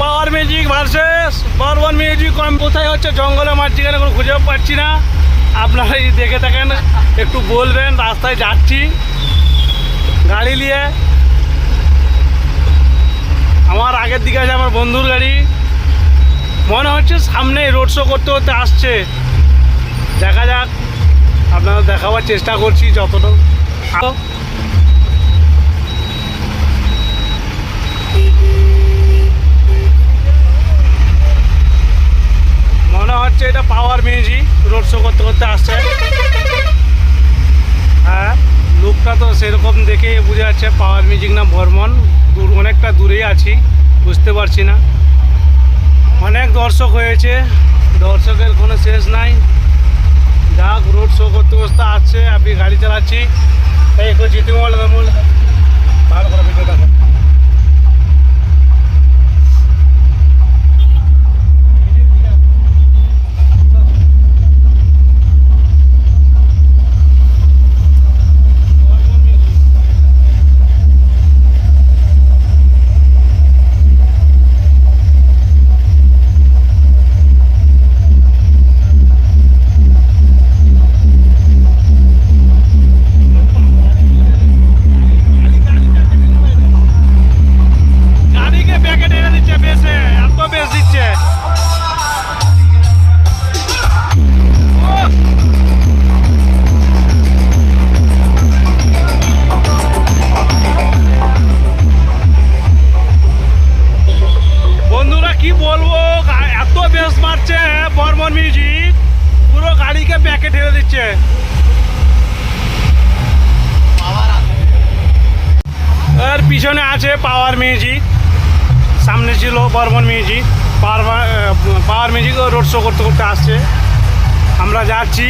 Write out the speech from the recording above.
Power music versus Barman music আমি কোথায় হচ্ছে? জঙ্গলে মাঝখানে কোনো খুঁজে পাচ্ছি না। আপনারা এই দেখে থাকেন, একটু বলবেন, রাস্তায় যাচ্ছি। গাড়ি নিয়ে। আমার আগের দিকে আছে আমার বন্ধুর গাড়ি। মনে হচ্ছে সামনে রোড শো করতে করতে আসছে। দেখা যাক আপনারা দেখাবার চেষ্টা করছি যতটুকু এটা পাওয়ার মিউজিক রোড শো করতে করতে আসছে। হ্যাঁ লুকটা তো সেরকম দেখে বোঝা যাচ্ছে পাওয়ার মিউজিক না বর্মন, দূর অনেকটা দূরেই আছি, বুঝতে পারছি না। অনেক দর্শক হয়েছে, দর্শকের কোনো শেষ নাই। যাক রোড শো করতে করতে আসছে আপনি গাড়ি চালাচ্ছি। এই জিতে মোবাইল ভালো করে দেখো। বলব এত বেশ মারছে বর্মন মিউজিক। পুরো গাড়িকে ব্যাকে ঠেলে দিচ্ছে। এর পিছনে আছে পাওয়ার মিউজিক সামনে ছিল Barman music power power music road show করতে করতে আসছে। আমরা যাচ্ছি।